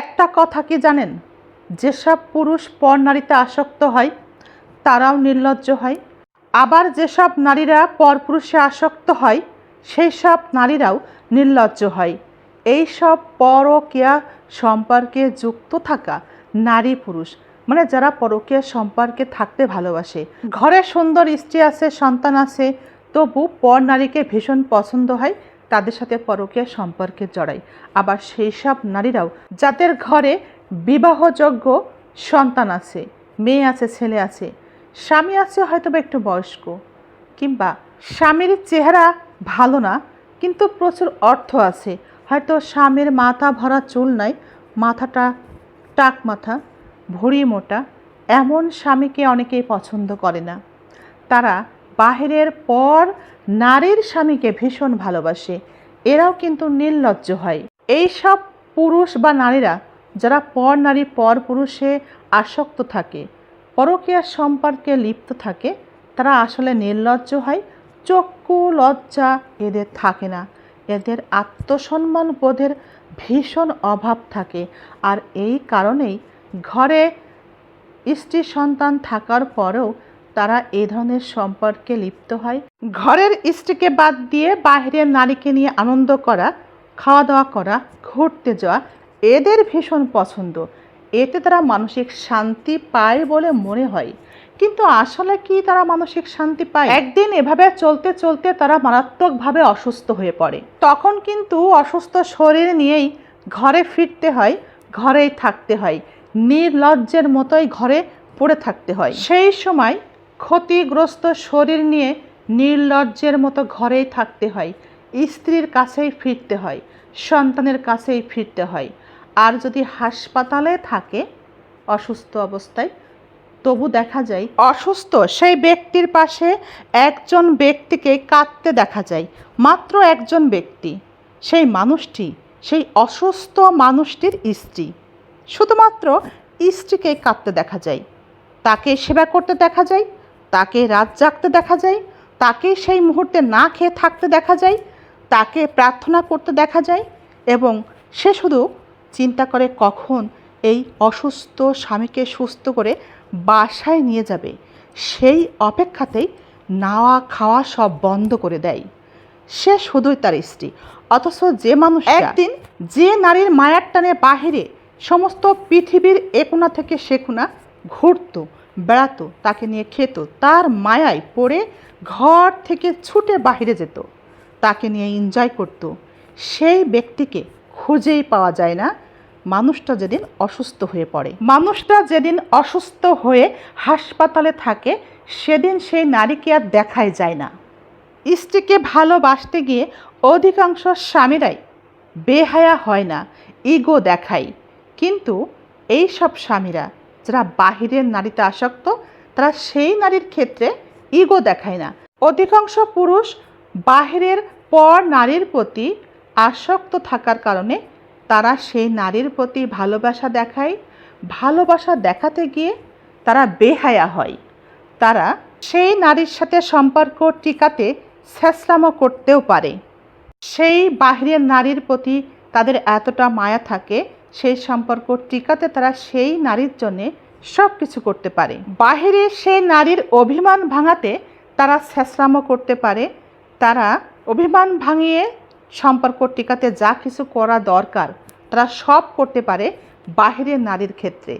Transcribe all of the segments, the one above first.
একটা কথা কি জানেন? যেসব পুরুষ পর নারীতে আসক্ত হয়, তারাও নির্লজ্জ হয়। আবার যেসব নারীরা পরপুরুষে আসক্ত হয় সেই সব নারীরাও নির্লজ্জ হয়। এই সব পরকীয়া সম্পর্কে যুক্ত থাকা নারী পুরুষ মানে যারা পরকীয়া সম্পর্কে থাকতে ভালোবাসে। ঘরে সুন্দর স্ত্রী আছে, সন্তান আছে, তবু পর নারীকে ভীষণ পছন্দ হয় তাদের সাথে পরকীয়া সম্পর্কে জড়ায় আবার সেই সব নারীরাও যাদের ঘরে বিবাহযোগ্য সন্তান আছে, মেয়ে আছে, ছেলে আছে, স্বামী আছে হয়তো বা একটু বয়স্ক, কিংবা স্বামীর চেহারা ভালো না, কিন্তু প্রচুর অর্থ আছে। হয়তো স্বামীর মাথা ভরা চুল নাই, মাথাটা টাক মাথা, ভুঁড়ি মোটা, এমন স্বামীকে অনেকেই পছন্দ করে না। তারা বাহিরের পর নারীর স্বামীকে ভীষণ ভালোবাসে। এরাও কিন্তু নির্লজ্জ হয়। এই সব পুরুষ বা নারীরা, যারা পর নারী, পর পুরুষে আসক্ত থাকে পরকীয়ার সম্পর্কে লিপ্ত থাকে, তারা আসলে নির্লজ্জ হয়, চক্ষু লজ্জা এদের থাকে না। এদের আত্মসম্মান বোধের ভীষণ অভাব থাকে আর এই কারণেই ঘরে স্ত্রী সন্তান থাকার পরেও তারা এই ধরনের সম্পর্কে লিপ্ত হয়। ঘরের স্ত্রীকে বাদ দিয়ে বাইরের নারীকে নিয়ে আনন্দ করা খাওয়া দাওয়া করা, ঘুরতে যাওয়া, এদের ভীষণ পছন্দ। এতে তারা মানসিক শান্তি পায় বলে মনে হয়। কিন্তু আসলে কি তারা মানসিক শান্তি পায়? একদিন এভাবে চলতে চলতে তারা মারাত্মকভাবে অসুস্থ হয়ে পড়ে। তখন কিন্তু অসুস্থ শরীর নিয়েই ঘরে ফিরতে হয়, ঘরেই থাকতে হয়। নির্লজ্জের মতোই ঘরে পড়ে থাকতে হয়। সেই সময় ক্ষতিগ্রস্ত শরীর নিয়ে নির্লজ্জের মতো ঘরেই থাকতে হয়। স্ত্রীর কাছেই ফিরতে হয়, সন্তানের কাছেই ফিরতে হয়। আর যদি হাসপাতালে থাকে অসুস্থ অবস্থায়, তবু দেখা যায় অসুস্থ সেই ব্যক্তির পাশে একজন ব্যক্তিকে কাঁদতে দেখা যায়, মাত্র একজন ব্যক্তি। সেই মানুষটি, সেই অসুস্থ মানুষটির স্ত্রী। শুধুমাত্র স্ত্রীকে কাঁদতে দেখা যায়। তাকে সেবা করতে দেখা যায় তাকে রাত জাগতে দেখা যায় তাকে সেই মুহূর্তে না খেয়ে থাকতে দেখা যায় তাকে প্রার্থনা করতে দেখা যায় এবং সে শুধু চিন্তা করে কখন এই অসুস্থ স্বামীকে সুস্থ করে বাসায় নিয়ে যাবে। সেই অপেক্ষাতেই নাওয়া খাওয়া সব বন্ধ করে দেয়। সে শুধুই তার স্ত্রী। অথচ যে মানুষ একদিন যে নারীর মায়ার টানে বাহিরে সমস্ত পৃথিবীর একোনা থেকে সেকুনা ঘুরতো বেড়াতো, তাকে নিয়ে খেত। তার মায়ায় পড়ে ঘর থেকে ছুটে বাহিরে যেত। তাকে নিয়ে এনজয় করতো। সেই ব্যক্তিকে খুঁজেই পাওয়া যায় না। মানুষটা যেদিন অসুস্থ হয়ে পড়ে, মানুষটা যেদিন অসুস্থ হয়ে হাসপাতালে থাকে, সেদিন সেই নারীকে আর দেখাই যায় না। স্ত্রীকে ভালোবাসতে গিয়ে অধিকাংশ স্বামীরাই বেহায়া হয় না ইগো দেখায়। কিন্তু এই সব স্বামীরা যারা বাহিরের নারীতে আসক্ত, তারা সেই নারীর ক্ষেত্রে ইগো দেখায় না। অধিকাংশ পুরুষ বাহিরের পর নারীর প্রতি আসক্ত থাকার কারণে তারা সেই নারীর প্রতি ভালোবাসা দেখায়। ভালোবাসা দেখাতে গিয়ে তারা বেহায়া হয়। তারা সেই নারীর সাথে সম্পর্ক টিকাতে ছেঁচড়ামো করতেও পারে। সেই বাহিরের নারীর প্রতি তাদের এতটা মায়া থাকে সেই সম্পর্ক টিকাতে তারা সেই নারীর জন্যে সব কিছু করতে পারে। বাহিরে সেই নারীর অভিমান ভাঙাতে তারা ছেঁচড়ামো করতে পারে। তারা অভিমান ভাঙিয়ে সম্পর্ক টিকাতে যা কিছু করা দরকার, তারা সব করতে পারে বাহিরের নারীর ক্ষেত্রে।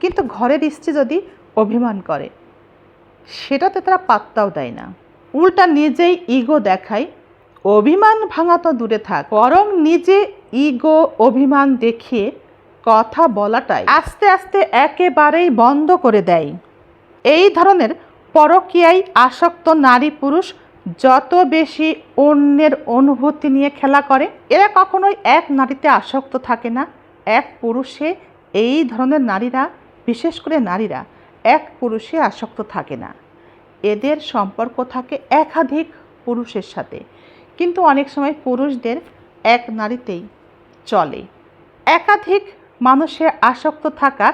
কিন্তু ঘরের স্ত্রী যদি অভিমান করে, সেটাতে তারা পাত্তাও দেয় না। উল্টা নিজেই ইগো দেখায়, অভিমান ভাঙা তো দূরে থাক, বরং নিজে ইগো অভিমান দেখিয়ে কথা বলাটাই আস্তে আস্তে একেবারেই বন্ধ করে দেয়। এই ধরনের পরকীয়ায় আসক্ত নারী পুরুষ যত বেশি অন্যের অনুভূতি নিয়ে খেলা করে, এরা কখনোই এক নারীতে আসক্ত থাকে না। এক পুরুষে, এই ধরনের নারীরা, বিশেষ করে নারীরা, এক পুরুষে আসক্ত থাকে না। এদের সম্পর্ক থাকে একাধিক পুরুষের সাথে। কিন্তু অনেক সময় পুরুষদের এক নারীতেই চলে। একাধিক মানুষের আসক্ত থাকা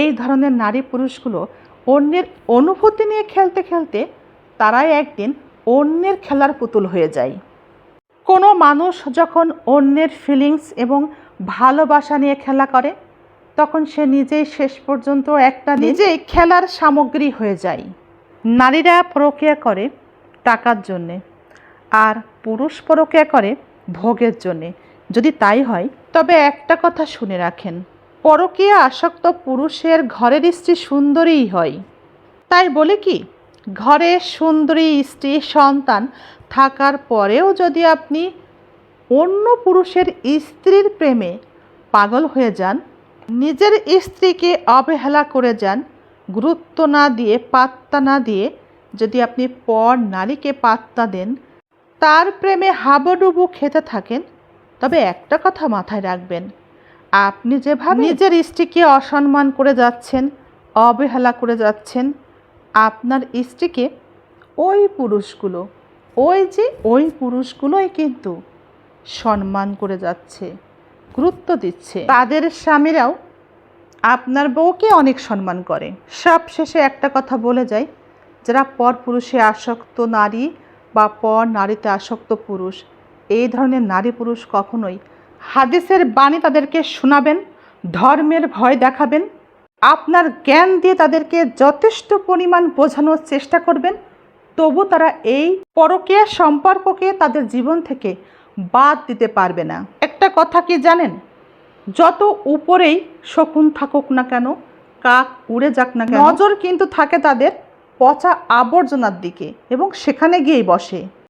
এই ধরনের নারী পুরুষগুলো অন্যের অনুভূতি নিয়ে খেলতে খেলতে তারাই একদিন অন্যের খেলার পুতুল হয়ে যায়। কোনো মানুষ যখন অন্যের ফিলিংস এবং ভালোবাসা নিয়ে খেলা করে, তখন সে নিজেই শেষ পর্যন্ত একটা নিজেই খেলার সামগ্রী হয়ে যায়। নারীরা প্রক্রিয়া করে টাকার জন্যে আর পুরুষ প্রক্রিয়া করে ভোগের জন্যে। যদি তাই হয়, তবে একটা কথা শুনে রাখেন, পরকীয়া আসক্ত পুরুষের ঘরের স্ত্রী সুন্দরীই হয়। তাই বলে কি, ঘরে সুন্দরী স্ত্রী সন্তান থাকার পরেও যদি আপনি অন্য পুরুষের স্ত্রীর প্রেমে পাগল হয়ে যান, নিজের স্ত্রীকে অবহেলা করে যান, গুরুত্ব না দিয়ে, পাত্তা না দিয়ে যদি আপনি পর নারীকে পাত্তা দেন, তার প্রেমে হাবুডুবু খেতে থাকেন তবে একটা কথা মাথায় রাখবেন, আপনি যেভাবে নিজের স্ত্রীকে অসম্মান করে যাচ্ছেন, অবহেলা করে যাচ্ছেন, আপনার স্ত্রীকে ওই পুরুষগুলো, ওই যে ওই পুরুষগুলোই কিন্তু সম্মান করে যাচ্ছে, গুরুত্ব দিচ্ছে। তাদের স্বামীরাও আপনার বউকে অনেক সম্মান করে। সব শেষে একটা কথা বলে যায় যারা পর পুরুষে আসক্ত নারী বা পর নারীতে আসক্ত পুরুষ এই ধরনের নারী পুরুষ কখনোই হাদিসের বাণী তাদেরকে শোনাবেন ধর্মের ভয় দেখাবেন আপনার জ্ঞান দিয়ে তাদেরকে যথেষ্ট পরিমাণ বোঝানোর চেষ্টা করবেন তবু তারা এই পরকীয়া সম্পর্ককে তাদের জীবন থেকে বাদ দিতে পারবে না। একটা কথা কি জানেন? যত উপরেই শকুন থাকুক না কেন কাক উড়ে যাক না কেন নজর কিন্তু থাকে তাদের পচা আবর্জনার দিকে এবং সেখানে গিয়েই বসে।